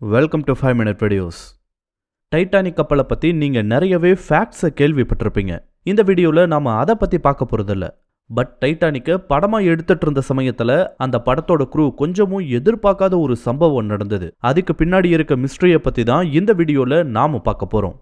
Welcome to five minute videos Titanic கப்பலை பற்றி நீங்கள் நிறையவே ஃபேக்ட்ஸை கேள்விப்பட்டிருப்பீங்க. இந்த வீடியோவில் நாம் அதை பற்றி பார்க்க போகிறதில்ல பட் டைட்டானிக்கை படமாக எடுத்துட்டு இருந்த சமயத்தில் அந்த படத்தோட குரூ கொஞ்சமும் எதிர்பார்க்காத ஒரு சம்பவம் நடந்தது. அதுக்கு பின்னாடி இருக்க மிஸ்ட்ரியை பற்றி தான் இந்த வீடியோவில் நாம் பார்க்க போகிறோம்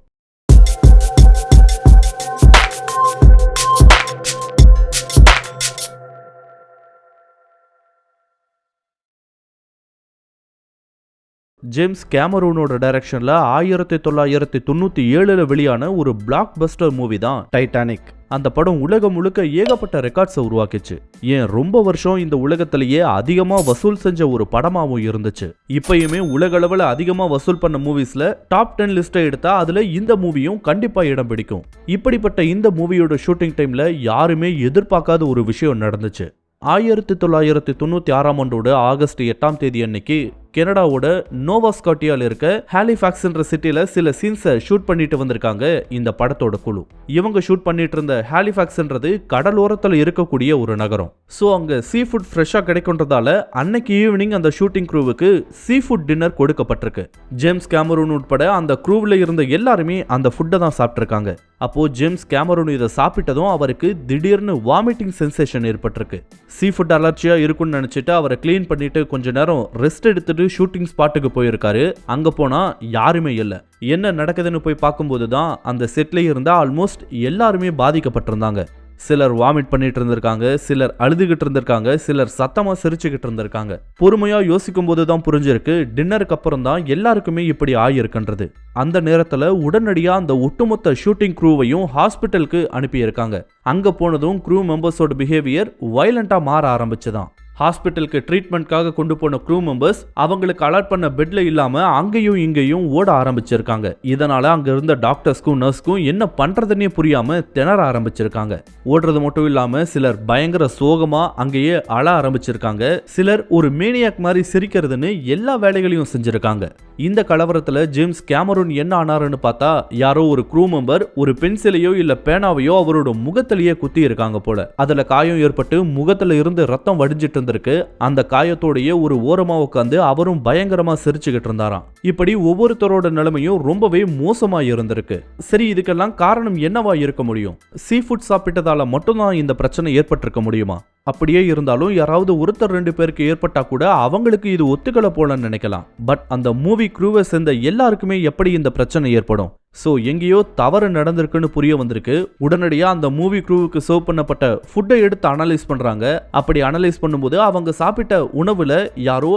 ஜேம்ஸ் கேமரூனோட டைரக்ஷன்ல ஆயிரத்தி தொள்ளாயிரத்தி தொண்ணூத்தி ஏழுல வெளியான ஒரு பிளாக் பஸ்டர் மூவி தான் டைட்டானிக் அந்த படம் உலகம் முழுக்க ஏகப்பட்ட ரெக்கார்ட்ஸை உருவாக்கிச்சு. ஏன் ரொம்ப வருஷம் இந்த உலகத்திலேயே அதிகமாக வசூல் செஞ்ச ஒரு படமாகவும் இருந்துச்சு. இப்பயுமே உலக அளவில் அதிகமாக வசூல் பண்ண மூவிஸில் டாப் டென் லிஸ்ட்டை எடுத்தா அதில் இந்த மூவியும் கண்டிப்பாக இடம் பிடிக்கும். இப்படிப்பட்ட இந்த மூவியோட ஷூட்டிங் டைமில் யாருமே எதிர்பார்க்காத ஒரு விஷயம் நடந்துச்சு. ஆயிரத்தி தொள்ளாயிரத்தி தொண்ணூற்றி ஆறாம் ஆண்டோட ஆகஸ்ட் எட்டாம் தேதி அன்னைக்கு கனடாவோட நோவா ஸ்காட்டியாவில் இருக்க ஹாலிஃபாக்ஸ்ன்ற சிட்டியில் சில சீன்ஸை ஷூட் பண்ணிட்டு வந்திருக்காங்க இந்த படத்தோட குழு. இவங்க ஷூட் பண்ணிட்டு இருந்த ஹாலிஃபாக்ஸ்ன்றது கடலோரத்தில் இருக்கக்கூடிய ஒரு நகரம். ஸோ அங்கே சீ ஃபுட் ஃப்ரெஷ்ஷாக கிடைக்குன்றதால அன்னைக்கு ஈவினிங் அந்த ஷூட்டிங் க்ரூவுக்கு சீ ஃபுட் டின்னர் கொடுக்கப்பட்டிருக்கு. ஜேம்ஸ் கேமரூன் உட்பட அந்த க்ரூவில் இருந்த எல்லாருமே அந்த ஃபுட்டை தான் சாப்பிட்ருக்காங்க அப்போது ஜேம்ஸ் கேமரூன் இதை சாப்பிட்டதும் அவருக்கு திடீர்னு வாமிட்டிங் சென்சேஷன் ஏற்பட்டிருக்கு. சீ ஃபுட் அலர்ஜியாக இருக்கும்னு நினச்சிட்டு அவரை க்ளீன் பண்ணிட்டு கொஞ்ச நேரம் ரெஸ்ட் எடுத்துட்டு ஷூட்டிங் ஸ்பாட்டுக்கு போயிருக்காரு. அங்கே போனா யாருமே இல்லை. என்ன நடக்குதுன்னு போய் பார்க்கும்போது தான் அந்த செட்ல இருந்த ஆல்மோஸ்ட் எல்லாருமே பாதிக்கப்பட்டிருந்தாங்க. சிலர் வாமிட் பண்ணிட்டு இருந்திருக்காங்க சிலர் அழுதுகிட்டு இருந்திருக்காங்க சிலர் சத்தமா சிரிச்சுக்கிட்டு இருந்திருக்காங்க. பொறுமையா யோசிக்கும் போது தான் புரிஞ்சிருக்கு டின்னருக்கு அப்புறம் தான் எல்லாருக்குமே இப்படி ஆகியிருக்குன்றது. அந்த நேரத்துல உடனடியா அந்த ஒட்டுமொத்த ஷூட்டிங் க்ரூவையும் ஹாஸ்பிட்டலுக்கு அனுப்பியிருக்காங்க. அங்க போனதும் க்ரூ மெம்பர்ஸோட பிஹேவியர் வயலண்டா மாற ஆரம்பிச்சுதான். ஹாஸ்பிட்டலுக்கு ட்ரீட்மெண்ட்காக கொண்டு போன க்ரூ மெம்பர்ஸ் அவங்களுக்கு அலர்ட் பண்ண பெட்ல இல்லாம அங்கேயும் இங்கேயும் ஓட ஆரம்பிச்சிருக்காங்க. இதனால அங்க இருந்த டாக்டர்ஸ்க்கும் நர்ஸ்க்கும் என்ன பண்றதுன்னே புரியாம திணற ஆரம்பிச்சிருக்காங்க. ஓடுறது மட்டும் இல்லாம சிலர் பயங்கர சோகமா அங்கேயே அழ ஆரம்பிச்சிருக்காங்க. சிலர் ஒரு மேனியாக் மாதிரி சிரிக்கிறதுன்னு எல்லா வேலைகளையும் செஞ்சிருக்காங்க. இந்த கலவரத்துல ஜேம்ஸ் கேமரூன் என்ன ஆனாருன்னு பார்த்தா யாரோ ஒரு க்ரூ மெம்பர் ஒரு பென்சிலையோ இல்ல பேனாவையோ அவரோட முகத்திலேயே குத்தி இருக்காங்க போல. அதுல காயம் ஏற்பட்டு முகத்துல இருந்து ரத்தம் வடிஞ்சிட்டு இருந்திருக்கு அந்த காயத்தோடையே ஒரு ஓரமா உட்காந்து அவரும் பயங்கரமா சிரிச்சுக்கிட்டு இருந்தாராம். இப்படி ஒவ்வொருத்தரோட நிலைமையும் ரொம்பவே மோசமா இருந்திருக்கு. சரி இதுக்கெல்லாம் காரணம் என்னவா இருக்க முடியும்? சீ ஃபுட் சாப்பிட்டதால மட்டும்தான் இந்த பிரச்சனை ஏற்பட்டிருக்க முடியுமா? அப்படியே இருந்தாலும் யாராவது ஒருத்தர் ரெண்டு பேருக்கு ஏற்பட்டா கூட அவங்களுக்கு இது ஒத்துக்கல போலன்னு நினைக்கலாம். பட் அந்த மூவி க்ரூவை சேர்ந்த எல்லாருக்குமே எப்படி இந்த பிரச்சனை ஏற்படும்? ஸோ எங்கேயோ தவறு நடந்திருக்குன்னு புரிய வந்திருக்கு. உடனடியாக அந்த மூவி க்ரூவுக்கு சர்வ் பண்ணப்பட்ட ஃபுட்டை எடுத்து அனலைஸ் பண்ணுறாங்க அப்படி அனலைஸ் பண்ணும்போது அவங்க சாப்பிட்ட உணவில் யாரோ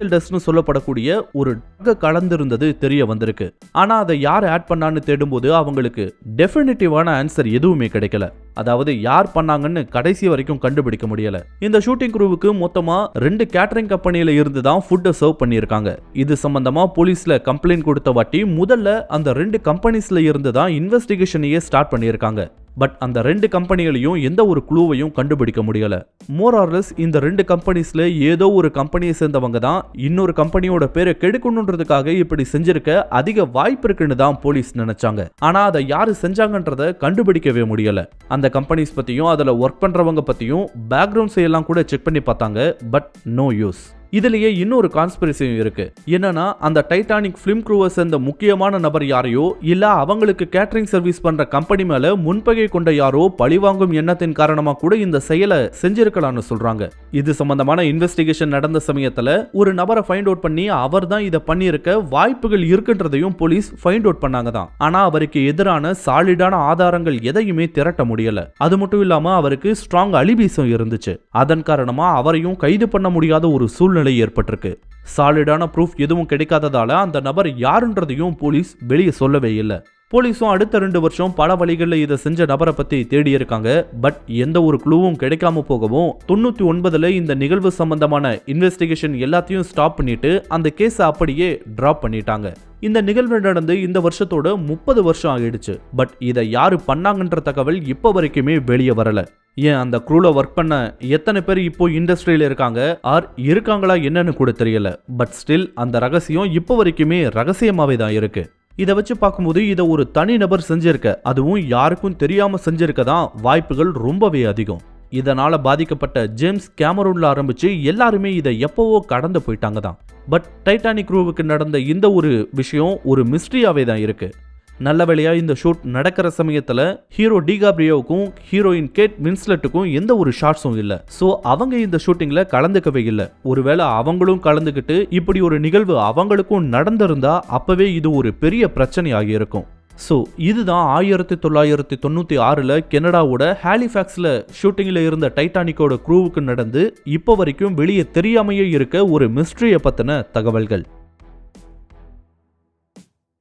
டஸ்ட்னு சொல்லப்படக்கூடிய ஒரு ட்ரக் கலந்திருந்தது தெரிய வந்திருக்கு. ஆனா அதை யார் ஆட் பண்ணான்னு தேடும்போது அவங்களுக்கு டெஃபினிட்டிவான ஆன்சர் எதுவுமே கிடைக்கல. அதாவது யார் பண்ணாங்கன்னு கடைசி வரைக்கும் கண்டுபிடிக்க முடியல. இந்த ஷூட்டிங் குரூவுக்கு மொத்தமா ரெண்டு கேட்டரிங் கம்பெனியில இருந்து தான் ஃபுட்டை சர்வ் பண்ணியிருக்காங்க. இது சம்பந்தமா போலீஸ்ல கம்ப்ளைண்ட் கொடுத்த வாட்டி முதல்ல அந்த ரெண்டு கம்பெனிஸ்ல இருந்து தான் இன்வெஸ்டிகேஷனையே ஸ்டார்ட் பண்ணியிருக்காங்க. பட் அந்த ரெண்டு கம்பெனிகளையும் எந்த ஒரு குழுவையும் கண்டுபிடிக்க முடியல. மோரார்லஸ் இந்த ரெண்டு கம்பெனிஸ்ல ஏதோ ஒரு கம்பெனியை சேர்ந்தவங்க தான். இன்னொரு கம்பெனியோட பேரை கெடுக்கணுன்றதுக்காக இப்படி செஞ்சிருக்க அதிக வாய்ப்பு இருக்குன்னு தான் போலீஸ் நினைச்சாங்க. ஆனா அதை யாரு செஞ்சாங்கன்றத கண்டுபிடிக்கவே முடியல. அந்த கம்பெனிஸ் பத்தியும் அதுல ஒர்க் பண்றவங்க பத்தியும் பேக்ரவுண்ட்ஸ் எல்லாம் கூட செக் பண்ணி பார்த்தாங்க. பட் நோ யூஸ் இதுலயே இன்னொரு கான்ஸ்பிரசியும் இருக்கு. என்னன்னா அந்த டைட்டானிக் ஃபிலிம் குரூவை சேர்ந்த முக்கியமான நபர் யாரையோ இல்ல அவங்களுக்கு கேட்டரிங் சர்வீஸ் பண்ற கம்பெனி மேல முன்பகை கொண்ட யாரோ பழிவாங்கும் எண்ணத்தின் காரணமா கூட இந்த செயலை செஞ்சிருக்கலாம்னு சொல்றாங்க. இது சம்பந்தமான இன்வெஸ்டிகேஷன் நடந்த சமயத்துல ஒரு நபரை ஃபைண்ட் அவுட் பண்ணி அவர் தான் இதை பண்ணியிருக்க வாய்ப்புகள் இருக்குன்றதையும் போலீஸ் ஃபைண்ட் அவுட் பண்ணாங்க தான். ஆனா அவருக்கு எதிரான சாலிடான ஆதாரங்கள் எதையுமே திரட்ட முடியல. அது மட்டும் இல்லாம அவருக்கு ஸ்ட்ராங் அலிபீஸும் இருந்துச்சு. அதன் காரணமா அவரையும் கைது பண்ண முடியாத ஒரு சூழ்நிலை சூழ்நிலை ஏற்பட்டிருக்கு. சாலிடான ப்ரூஃப் எதுவும் கிடைக்காததால அந்த நபர் யாருன்றதையும் போலீஸ் வெளியே சொல்லவே இல்லை. போலீஸும் அடுத்த ரெண்டு வருஷம் பல வழிகளில் இதை செஞ்ச நபரை பத்தி தேடி இருக்காங்க பட் எந்த ஒரு குழுவும் கிடைக்காம போகவும் தொண்ணூத்தி ஒன்பதுல இந்த நிகழ்வு சம்பந்தமான இன்வெஸ்டிகேஷன் எல்லாத்தையும் ஸ்டாப் பண்ணிட்டு அந்த கேஸை அப்படியே டிராப் பண்ணிட்டாங்க. இந்த நிகழ்வு நடந்து இந்த வருஷத்தோட முப்பது வருஷம் ஆகிடுச்சு பட் இதை யாரு பண்ணாங்கன்ற தகவல் இப்போ வரைக்குமே வெளியே வரல. ஏன் அந்த குரூவில் ஒர்க் பண்ண எத்தனை பேர் இப்போ இண்டஸ்ட்ரியில் இருக்காங்க? ஆர் இருக்காங்களா என்னன்னு கூட தெரியல. பட் ஸ்டில் அந்த ரகசியம் இப்போ வரைக்குமே ரகசியமாகவே தான் இருக்கு. இதை வச்சு பார்க்கும்போது இதை ஒரு தனி நபர் செஞ்சிருக்க அதுவும் யாருக்கும் தெரியாமல் செஞ்சிருக்க தான் வாய்ப்புகள் ரொம்பவே அதிகம். இதனால் பாதிக்கப்பட்ட ஜேம்ஸ் கேமரூனில் ஆரம்பித்து எல்லாருமே இதை எப்போவோ கடந்து போயிட்டாங்க தான். பட் டைட்டானிக் குரூவுக்கு நடந்த இந்த ஒரு விஷயம் ஒரு மிஸ்ட்ரியாகவே தான் இருக்குது நல்ல வேலையாக இந்த ஷூட் நடக்கிற சமயத்தில் ஹீரோ டிகாப்ரியோவுக்கும் ஹீரோயின் கேட் மின்ஸ்லெட்டுக்கும் எந்த ஒரு ஷார்ட்ஸும் இல்லை. ஸோ அவங்க இந்த ஷூட்டிங்கில் கலந்துக்கவே இல்லை. ஒருவேளை அவங்களும் கலந்துக்கிட்டு இப்படி ஒரு நிகழ்வு அவங்களுக்கும் நடந்திருந்தா அப்பவே இது ஒரு பெரிய பிரச்சனையாகி இருக்கும். ஸோ இதுதான் ஆயிரத்தி தொள்ளாயிரத்தி தொண்ணூற்றி ஆறில் கெனடாவோட ஹாலிஃபேக்ஸில் ஷூட்டிங்கில் இருந்த டைட்டானிக்கோட குரூவுக்கு நடந்து இப்போ வரைக்கும் வெளியே தெரியாமையே இருக்க ஒரு மிஸ்ட்ரியை பற்றின தகவல்கள்.